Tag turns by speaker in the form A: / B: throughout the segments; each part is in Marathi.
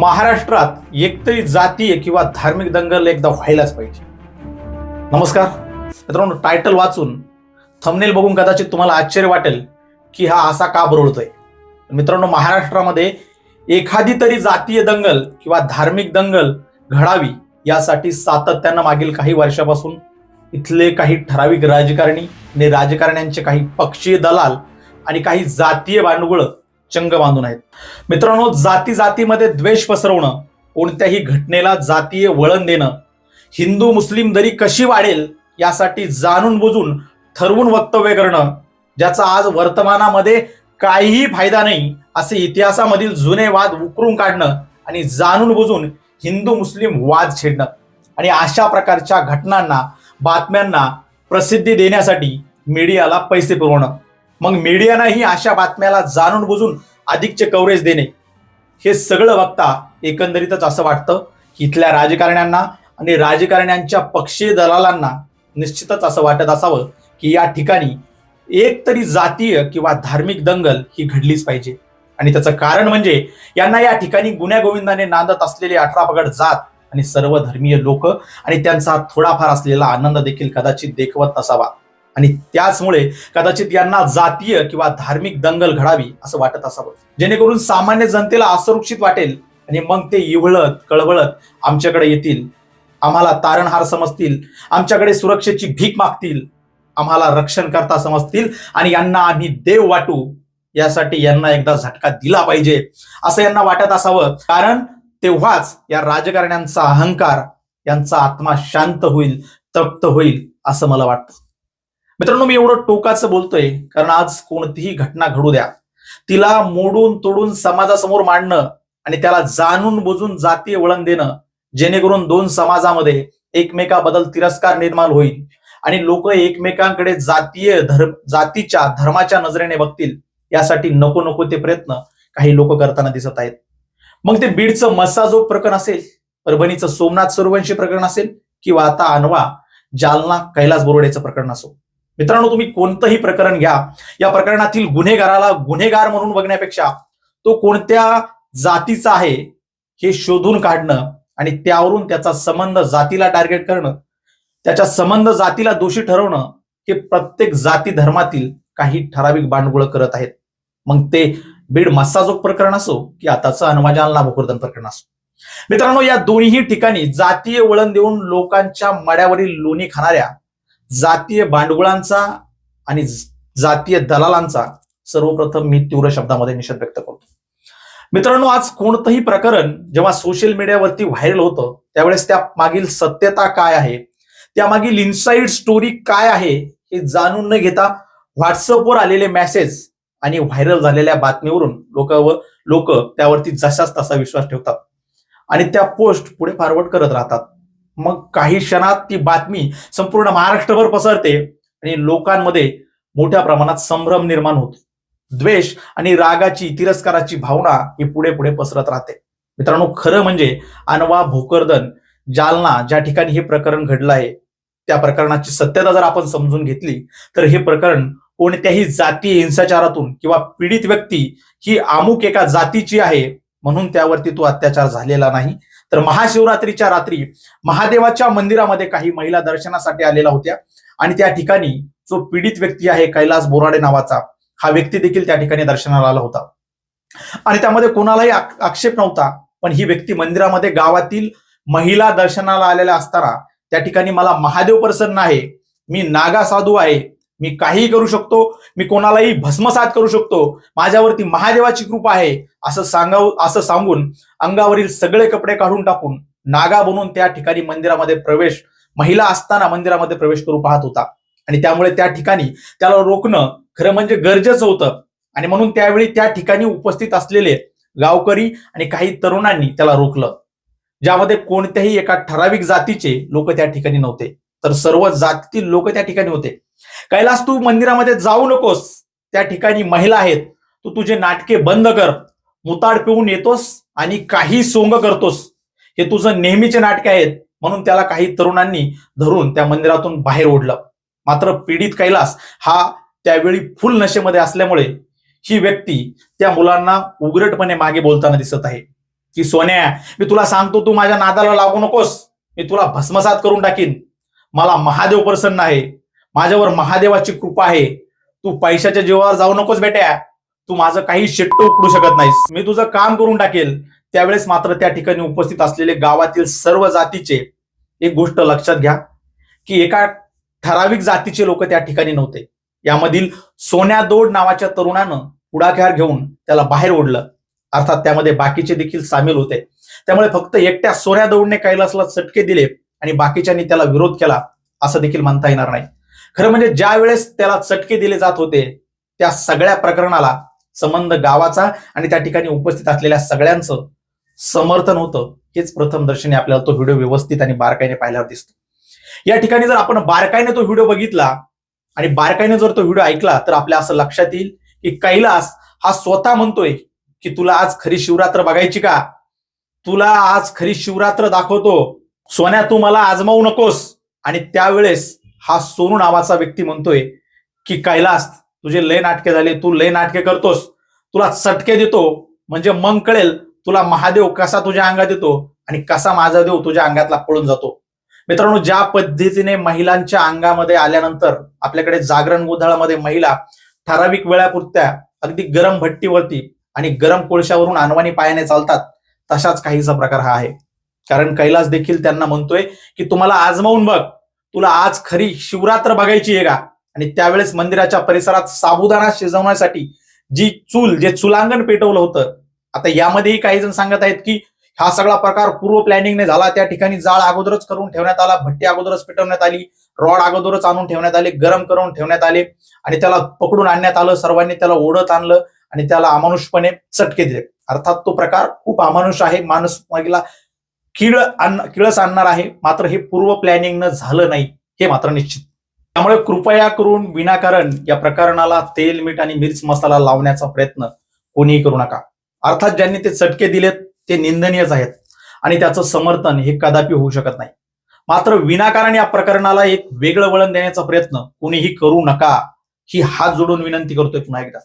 A: महाराष्ट्रात एकतरी जातीय किंवा धार्मिक दंगल एकदा व्हायलाच पाहिजे. नमस्कार. मित्रांनो टायटल वाचून थंबनेल बघून कदाचित तुम्हाला आश्चर्य वाटेल की हा असा का बरळतोय मित्रांनो महाराष्ट्रामध्ये एखादी तरी जातीय दंगल किंवा धार्मिक दंगल घडावी यासाठी सातत्यानं मागील काही वर्षापासून इथले काही ठराविक राजकारणी आणि राजकारण्यांचे काही पक्षीय दलाल आणि काही जातीय भांडवळं चंग बांधून आहेत. मित्रांनो जाती जातीमध्ये द्वेष पसरवणं कोणत्याही घटनेला जातीय वळण देणं हिंदू मुस्लिम दरी कशी वाढेल यासाठी जाणून बुजून ठरवून वक्तव्य करणं ज्याचा आज वर्तमानामध्ये काहीही फायदा नाही असे इतिहासामधील जुने वाद उकरून काढणं आणि जाणून बुजून हिंदू मुस्लिम वाद छेडणं. आणि अशा प्रकारच्या घटनांना बातम्यांना प्रसिद्धी देण्यासाठी मीडियाला पैसे पुरवणं. मग मीडियानंही अशा बातम्याला जाणून बुजून अधिकचे कव्हरेज देणे. हे सगळं बघता एकंदरीतच असं वाटतं. की इथल्या राजकारण्यांना आणि राजकारण्यांच्या पक्षीय दलालांना निश्चितच असं वाटत असावं की या ठिकाणी एक तरी जातीय किंवा धार्मिक दंगल ही घडलीच पाहिजे. आणि त्याचं कारण म्हणजे यांना या ठिकाणी गुन्ह्यागोविंदाने नांदत असलेले अठरा पगड जात आणि सर्व धर्मीय लोक आणि त्यांचा थोडाफार असलेला आनंद देखील कदाचित देखवत नसावा. आणि त्याचमुळे कदाचित यांना जातीय किंवा धार्मिक दंगल घडावी असं वाटत असावं. जेणेकरून सामान्य जनतेला असुरक्षित वाटेल आणि मग ते इवळत कळवळत आमच्याकडे येतील. आम्हाला तारणहार समजतील. आमच्याकडे सुरक्षेची भीक मागतील. आम्हाला रक्षण करता समजतील आणि यांना आम्ही देव वाटू. यासाठी यांना एकदा झटका दिला पाहिजे असं यांना वाटत असावं. कारण तेव्हाच या राजकारण्यांचा अहंकार यांचा आत्मा शांत होईल तप्त होईल असं मला वाटतं. मित्रांनो मी एवढं टोकाचं बोलतोय कारण आज कोणतीही घटना घडू द्या. तिला मोडून तोडून समाजासमोर मांडणं आणि त्याला जाणून बुजून जातीय वळण देणं जेणेकरून दोन समाजामध्ये एकमेकाबद्दल तिरस्कार निर्माण होईल. आणि लोक एकमेकांकडे जातीय धर्म जातीच्या धर्माच्या नजरेने बघतील यासाठी नको नको ते प्रयत्न काही लोक करताना दिसत आहेत. मग ते बीडचं मस्साजोग प्रकरण असेल परभणीचं सोमनाथ सूर्यवंशी प्रकरण असेल किंवा आता अनवा जालना कैलास बोरडेचं प्रकरण असो. मित्रांनो तुम्ही कोणतंही प्रकरण घ्या. या प्रकरणातील गुन्हेगाराला गुन्हेगार म्हणून बघण्यापेक्षा तो कोणत्या जातीचा आहे हे शोधून काढणं आणि त्यावरून त्याचा संबंध जातीला टार्गेट करणं त्याच्या संबंध जातीला दोषी ठरवणं हे प्रत्येक जाती धर्मातील काही ठराविक बांडगुळ करत आहेत. मग ते बीड मस्साजोग प्रकरण असो की आताचं अनवाजालना भोकरदन प्रकरण असो. मित्रांनो या दोन्ही ठिकाणी जातीय वळण देऊन लोकांच्या मड्यावरील लोणी खाणाऱ्या जातीय भांडवळांचा आणि जातीय दलालांचा सर्वप्रथम मी तीव्र शब्दामध्ये निषेध व्यक्त करतो. मित्रांनो आज कोणतंही प्रकरण जेव्हा सोशल मीडियावरती व्हायरल होतं त्यावेळेस त्या मागील सत्यता काय आहे? त्यामागील इनसाइड स्टोरी काय आहे? हे जाणून न घेता व्हॉट्सअपवर आलेले मेसेज आणि व्हायरल झालेल्या बातमीवरून लोक लोक त्यावरती जशाच तसा विश्वास ठेवतात. आणि त्या पोस्ट पुढे फॉरवर्ड करत राहतात. मग काही क्षणात ती बातमी संपूर्ण महाराष्ट्रभर पसरते आणि लोकांमध्ये मोठ्या प्रमाणात संभ्रम निर्माण होतो. द्वेष आणि रागाची तिरस्काराची भावना ही पुढे पुढे पसरत राहते. मित्रांनो खरं म्हणजे अनवा भोकरदन जालना ज्या ठिकाणी हे प्रकरण घडलं आहे त्या प्रकरणाची सत्यता जर आपण समजून घेतली तर हे प्रकरण कोणत्याही जातीय हिंसाचारातून किंवा पीडित व्यक्ती ही अमुक एका जातीची आहे म्हणून त्यावरती तो अत्याचार झालेला नाही. तर महाशिवरात्रीच्या रात्री महादेवाच्या मंदिरामध्ये काही महिला दर्शनासाठी आलेल्या होत्या. आणि त्या ठिकाणी जो पीडित व्यक्ती आहे कैलास बोराडे नावाचा हा व्यक्ती देखील त्या ठिकाणी दर्शनाला आला होता. आणि त्यामध्ये कोणालाही आक्षेप नव्हता पण ही व्यक्ती मंदिरामध्ये गावातील महिला दर्शनाला आलेल्या असताना त्या ठिकाणी मला महादेव प्रसन्न आहे मी नागा साधू आहे मी काहीही करू शकतो मी कोणालाही भस्मसात करू शकतो माझ्यावरती महादेवाची कृपा आहे असं सांगाव असं सांगून अंगावरील सगळे कपडे काढून टाकून नागा बनून त्या ठिकाणी मंदिरामध्ये प्रवेश महिला असताना मंदिरामध्ये प्रवेश करू पाहत होता. आणि त्यामुळे त्या ठिकाणी त्याला रोखणं खरं म्हणजे गरजेचं होतं. आणि म्हणून त्यावेळी त्या ठिकाणी उपस्थित असलेले गावकरी आणि काही तरुणांनी त्याला रोखलं. ज्यामध्ये कोणत्याही एका ठराविक जातीचे लोक त्या ठिकाणी नव्हते. तर सर्व जातीतील लोक त्या ठिकाणी होते. कैलास तू मंदिरामध्ये जाऊ नकोस. त्या ठिकाणी महिला आहेत. तू तुझे नाटके बंद कर. मुताड पिऊन येतोस आणि काही सोंग करतोस. हे तुझं नेहमीचे नाटके आहेत. म्हणून त्याला काही तरुणांनी धरून त्या मंदिरातून बाहेर ओढलं. मात्र पीडित कैलास हा त्यावेळी फुल नशेमध्ये असल्यामुळे ही व्यक्ती त्या मुलांना उघडपणे मागे बोलताना दिसत आहे. की सोन्या मी तुला सांगतो तू माझ्या नादाला लागू नकोस. मी तुला भस्मसात करून टाकीन. मला महादेव प्रसन्न आहे. माझ्यावर महादेवाची कृपा आहे. तू पैशाच्या जीवावर जाऊ नकोस बेट्या. तू माझं काही शेट्ट उकडू शकत नाहीस. मी तुझं काम करून टाकेल. त्यावेळेस मात्र त्या ठिकाणी उपस्थित असलेले गावातील सर्व जातीचे एक गोष्ट लक्षात घ्या की एका ठराविक जातीचे लोक त्या ठिकाणी नव्हते. यामधील सोन्यादोड नावाच्या तरुणानं पुढाकार घेऊन त्याला बाहेर ओढलं. अर्थात त्यामध्ये बाकीचे देखील सामील होते. त्यामुळे फक्त एकट्या सोन्यादोडने कैलासला चटके दिले. आणि बाकीच्यांनी त्याला विरोध केला असं देखील म्हणता येणार नाही. खरं म्हणजे ज्या वेळेस त्याला चटके दिले जात होते त्या सगळ्या प्रकरणाला संबंध गावाचा आणि त्या ठिकाणी उपस्थित असलेल्या सगळ्यांचं समर्थन होतं हेच प्रथम दर्शनी आपल्याला तो व्हिडिओ व्यवस्थित आणि बारकाईने पाहिल्यावर दिसतो. या ठिकाणी जर आपण बारकाईने तो व्हिडिओ बघितला आणि बारकाईने जर तो व्हिडिओ ऐकला तर आपल्या असं लक्षात येईल की कैलास हा स्वतः म्हणतोय की तुला आज खरी शिवरात्र बघायची का? तुला आज खरी शिवरात्र दाखवतो. सोन्या तू मला आजमावू नकोस. आणि त्यावेळेस हा सोनू नावाचा व्यक्ती म्हणतोय की कैलास तुझे लय नाटके झाले तू लय नाटके करतोस. तुला चटके देतो म्हणजे मग कळेल तुला महादेव कसा तुझ्या अंगात येतो आणि कसा माझा देव तुझ्या अंगातला पळून जातो. मित्रांनो ज्या पद्धतीने महिलांच्या अंगामध्ये आल्यानंतर आपल्याकडे जागरण गोंधळामध्ये महिला ठराविक वेळापुरत्या अगदी गरम भट्टीवरती आणि गरम कोळशावरून अनवाणी पायाने चालतात तशाच काहीचा प्रकार हा आहे. कारण कैलास देखील त्यांना म्हणतोय की तुम्हाला आजमावून बघ. तुला आज खरी शिवरात्र बघायची आहे का? आणि त्यावेळेस मंदिराच्या परिसरात साबुदाणा शिजवण्यासाठी जी चूल जे चुलांगण पेटवलं होतं आता यामध्येही काही जण सांगत आहेत की हा सगळा प्रकार पूर्व प्लॅनिंगने झाला. त्या ठिकाणी जाळ अगोदरच करून ठेवण्यात आला भट्टी अगोदरच पेटवण्यात आली रॉड अगोदरच आणून ठेवण्यात आले गरम करून ठेवण्यात आले आणि त्याला पकडून आणण्यात आलं. सर्वांनी त्याला ओढत आणलं आणि त्याला अमानुषपणे चटके दिले. अर्थात तो प्रकार खूप अमानुष आहे. माणूस मागीला किळ आण किळस आणणार आहे. मात्र हे पूर्व प्लॅनिंगनं झालं नाही हे मात्र निश्चित. त्यामुळे कृपया करून विनाकारण या प्रकरणाला तेल मीठ आणि मिर्च मसाला लावण्याचा प्रयत्न कोणीही करू नका. अर्थात ज्यांनी ते चटके दिलेत ते निंदनीयच आहेत. आणि त्याचं समर्थन हे कदापि होऊ शकत नाही. मात्र विनाकारण या प्रकरणाला एक वेगळं वळण देण्याचा प्रयत्न कोणीही करू नका ही हात जोडून विनंती करतोय पुन्हा एकदा.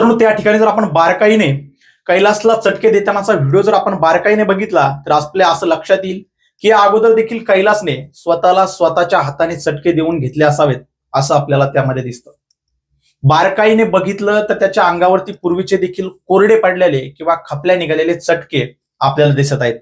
A: तर त्या ठिकाणी जर आपण बारकाईने कैलासला चटके देतानाचा व्हिडिओ जर आपण बारकाईने बघितला तर आपल्या असं लक्षात येईल की या अगोदर देखील कैलासने स्वतःला स्वतःच्या हाताने चटके देऊन घेतले असावेत असं आपल्याला त्यामध्ये दिसतं. बारकाईने बघितलं तर त्याच्या अंगावरती पूर्वीचे देखील कोरडे पडलेले किंवा खपल्या निघालेले चटके आपल्याला दिसत आहेत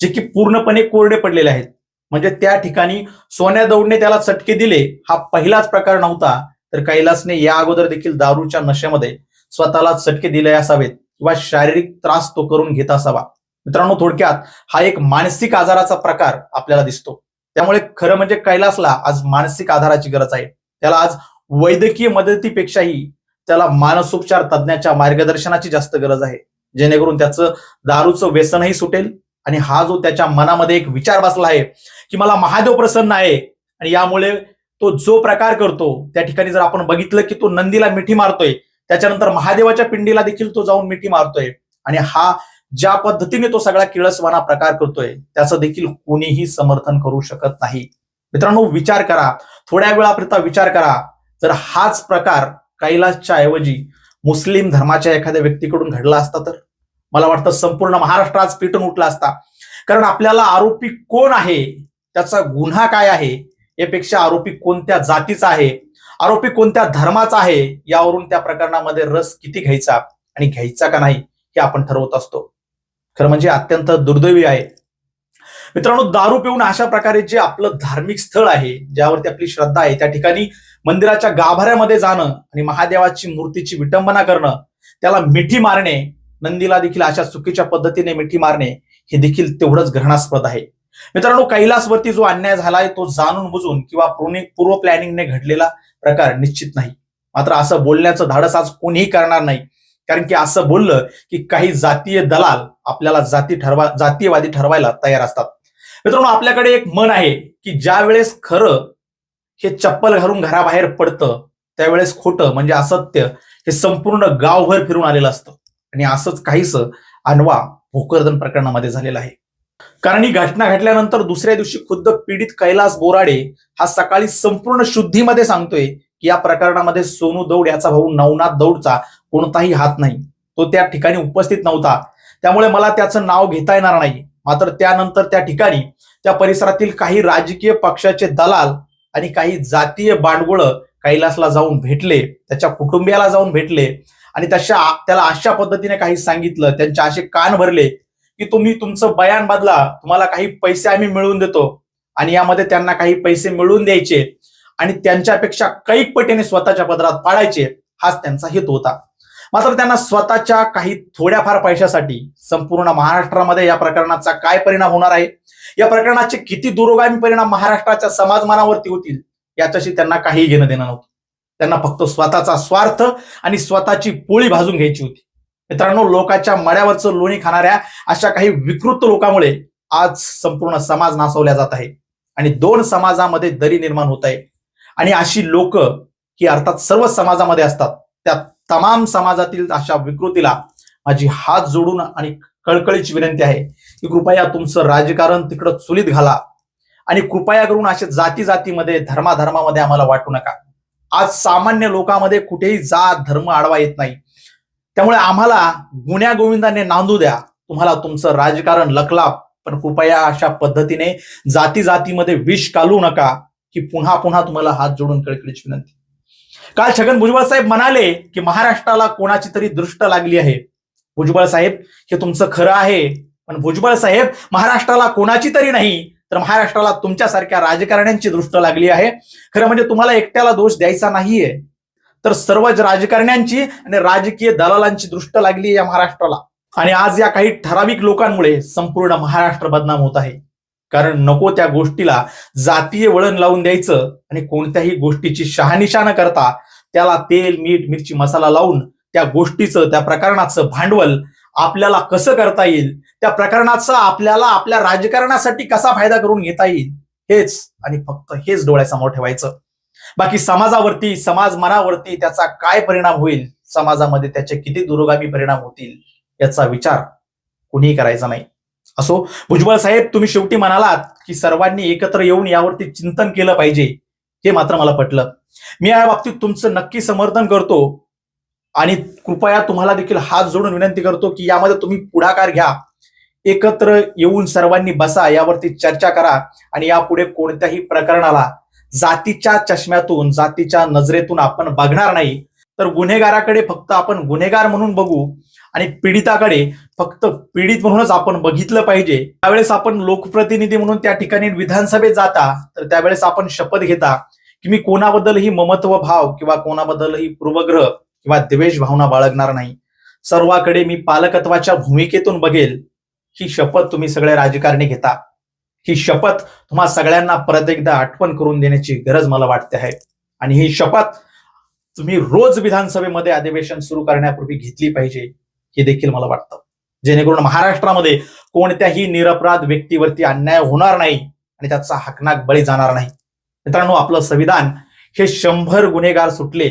A: जे की पूर्णपणे कोरडे पडलेले आहेत. म्हणजे त्या ठिकाणी सोन्या दौडने त्याला चटके दिले हा पहिलाच प्रकार नव्हता तर कैलासने या अगोदर देखील दारूच्या नशेमध्ये स्वतःला चटके दिले असावेत. किंवा शारीरिक त्रास तो करून घेत असावा. मित्रांनो थोडक्यात हा एक मानसिक आजाराचा प्रकार आपल्याला दिसतो. त्यामुळे खरं म्हणजे कैलासला आज मानसिक आधाराची गरज आहे. त्याला आज वैद्यकीय मदतीपेक्षाही त्याला मानसोपचार तज्ज्ञाच्या मार्गदर्शनाची जास्त गरज आहे. जेणेकरून त्याचं दारूचं व्यसनही सुटेल आणि हा जो त्याच्या मनामध्ये एक विचार बसला आहे की मला महादेव प्रसन्न आहे आणि यामुळे तो जो प्रकार करतो त्या ठिकाणी जर आपण बघितलं की तो नंदीला मिठी मारतोय त्याच्यानंतर महादेवाच्या पिंडीला देखील तो जाऊन मिठी मारतोय. आणि हा ज्या पद्धतीने तो सगळा किळसवाना प्रकार करतोय त्याचं देखील कोणीही समर्थन करू शकत नाही. मित्रांनो विचार करा. थोड्या वेळापुरता विचार करा. जर हाच प्रकार कैलासच्या ऐवजी मुस्लिम धर्माच्या एखाद्या व्यक्तीकडून घडला असता तर? मला वाटतं संपूर्ण महाराष्ट्र आज पेटून उठला असता. कारण आपल्याला आरोपी कोण आहे? त्याचा गुन्हा काय आहे? यापेक्षा आरोपी कोणत्या जातीचा आहे? आरोपी कोणत्या धर्माचा आहे यावरून त्या प्रकरणामध्ये रस किती घ्यायचा आणि घ्यायचा का नाही हे आपण ठरवत असतो. खरं म्हणजे अत्यंत दुर्दैवी आहे. मित्रांनो दारू पिऊन अशा प्रकारे जे आपलं धार्मिक स्थळ आहे ज्यावरती आपली श्रद्धा आहे त्या ठिकाणी मंदिराच्या गाभाऱ्यामध्ये जाणं आणि महादेवाची मूर्तीची विटंबना करणं त्याला मिठी मारणे नंदीला देखील अशा चुकीच्या पद्धतीने मिठी मारणे हे देखील तेवढंच घृणास्पद आहे. मित्रांनो कैलासवरती जो अन्याय झालाय तो जाणून बुजून किंवा पूर्व प्लॅनिंगने घडलेला प्रकार निश्चित नाही. मात्र असं बोलण्याचं धाडस आज कोणीही करणार नाही. कारण की असं बोललं की काही जातीय दलाल आपल्याला जाती ठरवा जातीयवादी ठरवायला तयार असतात. मित्रांनो आपल्याकडे एक मन आहे की ज्या वेळेस खरं हे चप्पल घालून घराबाहेर पडतं त्यावेळेस खोटं म्हणजे असत्य हे संपूर्ण गावभर फिरून आलेलं असतं. आणि असंच काहीस अनवा भोकरदन प्रकरणामध्ये झालेलं आहे. कारण ही घटना घडल्यानंतर दुसऱ्या दिवशी खुद्द पीडित कैलास बोराडे हा सकाळी संपूर्ण शुद्धीमध्ये सांगतोय की या प्रकरणामध्ये सोनू दौड याचा भाऊ नवनाथ दौडचा कोणताही हात नाही. तो त्या ठिकाणी उपस्थित नव्हता. त्यामुळे मला त्याचं नाव घेता येणार नाही. मात्र त्यानंतर त्या ठिकाणी त्या परिसरातील काही राजकीय पक्षाचे दलाल आणि काही जातीय बांडगुळ कैलासला जाऊन भेटले. त्याच्या कुटुंबियाला जाऊन भेटले. आणि तशा त्याला अशा पद्धतीने काही सांगितलं. त्यांचे असे कान भरले की तुम्ही तुमचं बयान बदला तुम्हाला काही पैसे आम्ही मिळवून देतो. आणि यामध्ये त्यांना काही पैसे मिळवून द्यायचे. आणि त्यांच्यापेक्षा कैक पटीने स्वतःच्या पदरात पाडायचे हाच त्यांचा हेतू होता. मात्र त्यांना स्वतःच्या काही थोड्याफार पैशासाठी संपूर्ण महाराष्ट्रामध्ये या प्रकरणाचा काय परिणाम होणार आहे? या प्रकरणाचे किती दुरोगामी परिणाम महाराष्ट्राच्या समाजमानावरती होतील याच्याशी त्यांना काही घेणं देणं नव्हतं. त्यांना फक्त स्वतःचा स्वार्थ आणि स्वतःची पोळी भाजून घ्यायची होती. मित्रांनो लोकांच्या मड्यावरचं लोणी खाणाऱ्या अशा काही विकृत लोकांमुळे आज संपूर्ण समाज नासवल्या जात आहे. आणि दोन समाजामध्ये दरी निर्माण होत आहे. आणि अशी लोक ही अर्थात सर्व समाजामध्ये असतात. त्या तमाम समाजातील अशा विकृतीला माझी हात जोडून आणि कळकळीची विनंती आहे की कृपया तुमचं राजकारण तिकडं चुलीत घाला. आणि कृपया करून असे जाती जातीमध्ये धर्माधर्मामध्ये आम्हाला वाटू नका. आज सामान्य लोकांमध्ये कुठेही जात धर्म आडवा येत नाही. त्यामुळे आम्हाला गुन्ह्या गोविंदाने नांदू द्या. तुम्हाला तुमचं राजकारण लकला पण कृपया अशा पद्धतीने जाती जातीमध्ये विष कालू नका की पुन्हा पुन्हा तुम्हाला हात जोडून कळकळीची विनंती. काल छगन भुजबळ साहेब म्हणाले की महाराष्ट्राला कोणाची तरी दृष्ट लागली आहे. भुजबळ साहेब हे तुमचं खरं आहे. पण भुजबळ साहेब महाराष्ट्राला कोणाची तरी नाही तर महाराष्ट्राला तुमच्यासारख्या राजकारण्यांची दृष्ट लागली आहे. खरं म्हणजे तुम्हाला एकट्याला दोष द्यायचा नाहीये. तर सर्वच राजकारण्यांची आणि राजकीय दलालांची दृष्ट लागली या महाराष्ट्राला. आणि आज या काही ठराविक लोकांमुळे संपूर्ण महाराष्ट्र बदनाम होत आहे. कारण नको त्या गोष्टीला जातीय वळण लावून द्यायचं आणि कोणत्याही गोष्टीची शहानिशा न करता त्याला तेल मीठ मिरची मसाला लावून त्या गोष्टीचं त्या प्रकरणाचं भांडवल आपल्याला कसं करता येईल? त्या प्रकरणाचा आपल्याला आपल्या राजकारणासाठी कसा फायदा करून घेता येईल? हेच आणि फक्त हेच डोळ्यासमोर ठेवायचं. बाकी समाजावरती समाज मनावरती त्याचा काय परिणाम होईल? समाजामध्ये त्याचे किती दुरोगामी परिणाम होतील? याचा विचार कुणीही करायचा नाही. असो भुजबळ साहेब तुम्ही शेवटी म्हणालात की सर्वांनी एकत्र येऊन यावरती चिंतन केलं पाहिजे. हे मात्र मला पटलं. मी या बाबतीत तुमचं नक्की समर्थन करतो आणि कृपया तुम्हाला देखील हात जोडून विनंती करतो की यामध्ये तुम्ही पुढाकार घ्या. एकत्र येऊन सर्वांनी बसा यावरती चर्चा करा आणि यापुढे कोणत्याही प्रकरणाला जातीच्या चष्म्यातून जातीच्या नजरेतून आपण बघणार नाही तर गुन्हेगाराकडे फक्त आपण गुन्हेगार म्हणून बघू आणि पीडिताकडे फक्त पीडित म्हणूनच आपण बघितलं पाहिजे. त्यावेळेस आपण लोकप्रतिनिधी म्हणून त्या ठिकाणी विधानसभेत जाता तर त्यावेळेस आपण शपथ घेता की मी कोणाबद्दलही ममत्व भाव किंवा कोणाबद्दलही पूर्वग्रह किंवा द्वेष भावना बाळगणार नाही. सर्वाकडे मी पालकत्वाच्या भूमिकेतून बघेल ही शपथ तुम्ही सगळे राजकारणी घेता. ही शपथ तुम्हा सगळ्यांना परत एकदा आठवण करून देण्याची गरज मला वाटते आहे. आणि ही शपथ तुम्ही रोज विधानसभेमध्ये अधिवेशन सुरू करण्यापूर्वी घेतली पाहिजे हे देखील मला वाटतं. जेणेकरून महाराष्ट्रामध्ये कोणत्याही निरपराध व्यक्तीवरती अन्याय होणार नाही आणि त्याचा हकनाक बळी जाणार नाही. मित्रांनो आपलं संविधान हे शंभर गुन्हेगार सुटले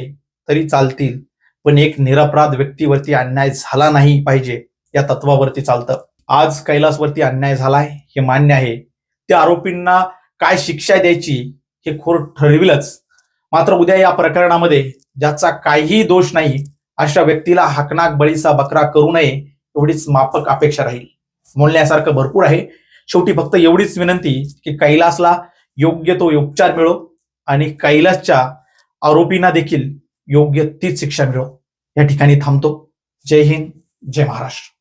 A: तरी चालतील पण एक निरपराध व्यक्तीवरती अन्याय झाला नाही पाहिजे या तत्वावरती चालतं. आज कैलासवरती अन्याय झालाय हे मान्य आहे. त्या आरोपींना काय शिक्षा द्यायची हे खोर ठरविलच. मात्र उद्या या प्रकरणामध्ये ज्याचा काहीही दोष नाही अशा व्यक्तीला हकनाक बळीचा बकरा करू नये एवढीच माफक अपेक्षा राहील. बोलण्यासारखं भरपूर आहे. शेवटी फक्त एवढीच विनंती की कैलासला योग्य तो उपचार मिळो आणि कैलासच्या आरोपींना देखील योग्य तीच शिक्षा मिळो. या ठिकाणी थांबतो. जय हिंद जय महाराष्ट्र.